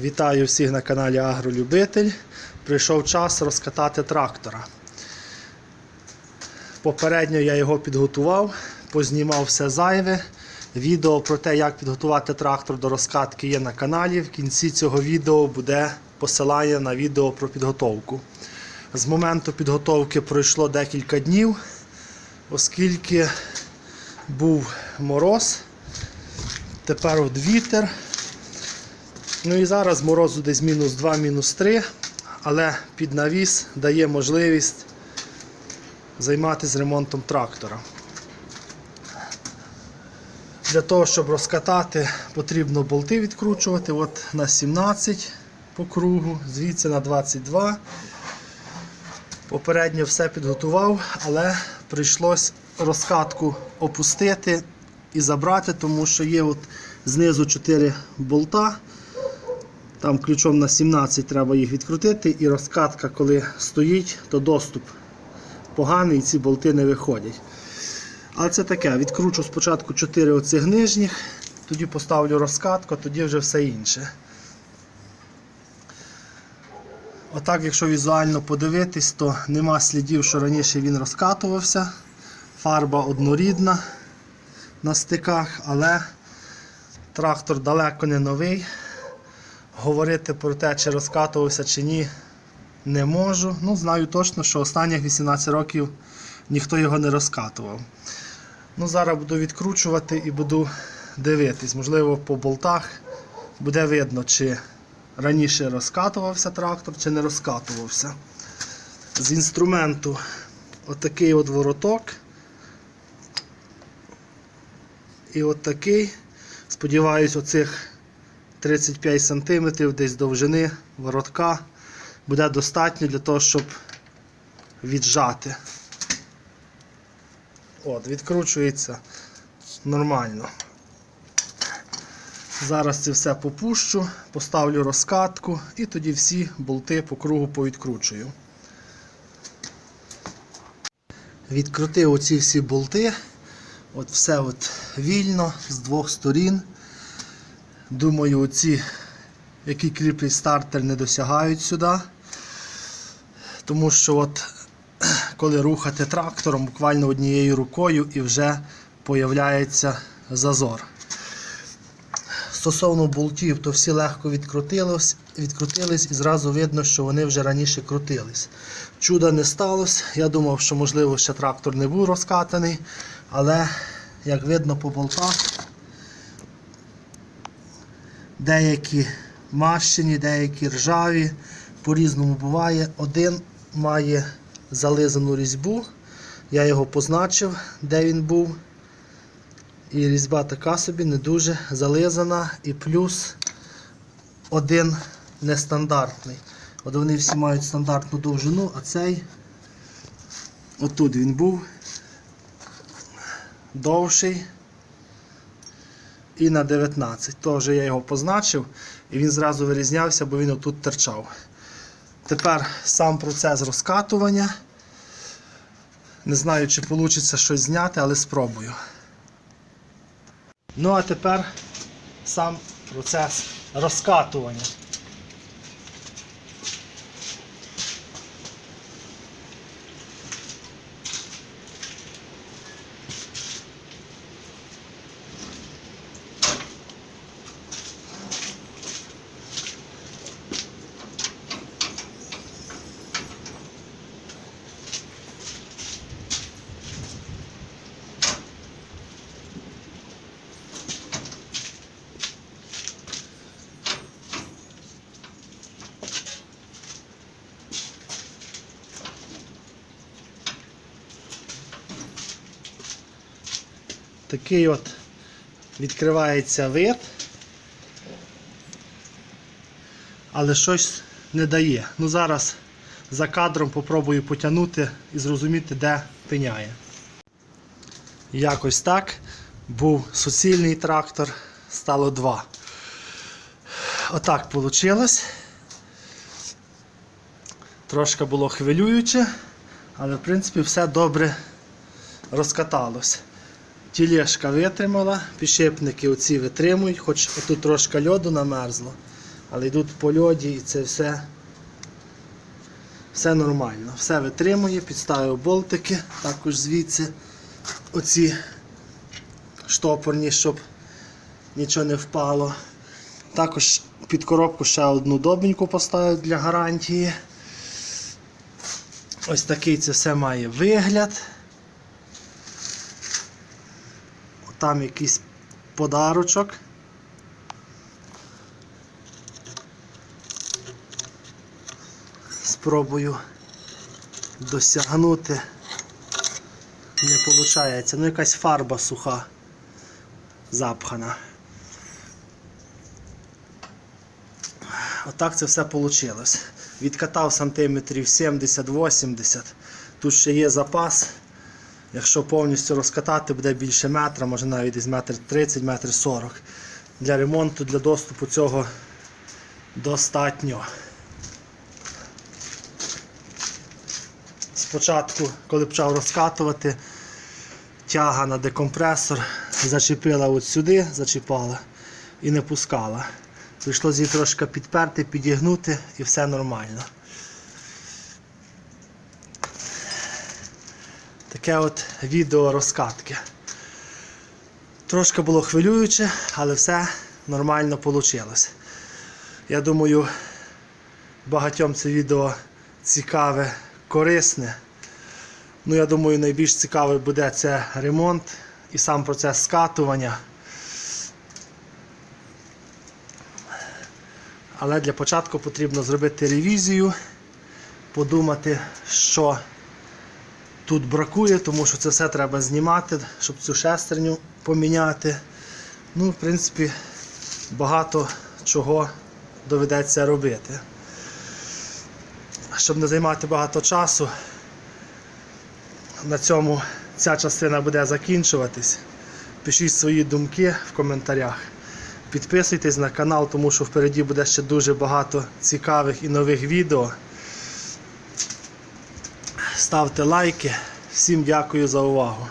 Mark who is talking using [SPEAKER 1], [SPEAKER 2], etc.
[SPEAKER 1] Вітаю всіх на каналі Агролюбитель. Прийшов час розкатати трактора. Попередньо я його підготував, познімав все зайве. Відео про те, як підготувати трактор до розкатки є на каналі. В кінці цього відео буде посилання на відео про підготовку. З моменту підготовки пройшло декілька днів, оскільки був мороз, тепер от вітер. Ну і зараз морозу десь мінус 2, мінус 3, але під навіс дає можливість займатися ремонтом трактора. Для того, щоб розкатати, потрібно болти відкручувати. От на 17 по кругу, звідси на 22. Попередньо все підготував, але прийшлось розкатку опустити і забрати, тому що є от знизу 4 болта. Там ключом на 17 треба їх відкрутити, і розкатка, коли стоїть, то доступ поганий і ці болти не виходять. Але це таке, відкручу спочатку 4 оцих нижніх, тоді поставлю розкатку, тоді вже все інше. Отак, якщо візуально подивитись, то нема слідів, що раніше він розкатувався. Фарба однорідна на стиках, але трактор далеко не новий. Говорити про те, чи розкатувався чи ні, не можу. Ну, знаю точно, що останніх 18 років ніхто його не розкатував. Ну, Зараз буду відкручувати і буду дивитись. Можливо, по болтах буде видно, чи раніше розкатувався трактор, чи не розкатувався. З інструменту отакий от вороток. І от такий. Сподіваюсь, оцих 35 см десь довжини воротка буде достатньо для того, щоб віджати. От, відкручується нормально. Зараз це все попущу, поставлю розкатку і тоді всі болти по кругу повідкручую. Відкрутив оці всі болти. От все от вільно з двох сторін. Думаю, оці, які кріплять стартер, не досягають сюди. Тому що от коли рухати трактором, буквально однією рукою і вже появляється зазор. Стосовно болтів, то всі легко відкрутились, відкрутились і зразу видно, що вони вже раніше крутились. Чуда не сталося. Я думав, що можливо ще трактор не був розкатаний, але як видно по болтах, деякі мащені, деякі ржаві, по-різному буває. Один має зализану різьбу. Я його позначив, де він був. І різьба така собі не дуже зализана. І плюс один нестандартний. От вони всі мають стандартну довжину, а цей отут він був довший і на 19. Теж я його позначив і він зразу вирізнявся, бо він отут терчав. Тепер сам процес розкатування. Не знаю, чи вийде щось зняти, але спробую. Ну, а тепер сам процес розкатування. Такий от відкривається вид, але щось не дає. Ну зараз за кадром попробую потягнути і зрозуміти, де пиняє. Якось так. Був суцільний трактор, стало два. Отак вийшло. Трошки було хвилююче, але в принципі все добре розкаталось. Тілешка витримала, підшипники оці витримують, хоч тут трошки льоду намерзло, але йдуть по льоді і це все, все нормально. Все витримує, підставив болтики, також звідси оці штопорні, щоб нічого не впало. Також під коробку ще одну добіньку поставив для гарантії. Ось такий це все має вигляд. Там якийсь подарочок. Спробую досягнути. Не виходить. Ну якась фарба суха запхана. Отак це все вийшло. Відкатав сантиметрів 70-80. Тут ще є запас. Якщо повністю розкатати, буде більше метра, може навіть десь метр 30, метр 40. Для ремонту, для доступу цього достатньо. Спочатку, коли почав розкатувати, тяга на декомпресор зачепила от сюди, зачіпала і не пускала. Прийшлося її трошки підперти, підігнути і все нормально. Таке от відео розкатки. Трошки було хвилююче, але все нормально вийшло. Я думаю, багатьом це відео цікаве, корисне. Ну, я думаю, найбільш цікавий буде це ремонт і сам процес скатування. Але для початку потрібно зробити ревізію, подумати, що тут бракує, тому що це все треба знімати, щоб цю шестерню поміняти. Ну, в принципі, багато чого доведеться робити. Щоб не займати багато часу, на цьому ця частина буде закінчуватись. Пишіть свої думки в коментарях. Підписуйтесь на канал, тому що впереді буде ще дуже багато цікавих і нових відео. Ставте лайки. Всім дякую за увагу.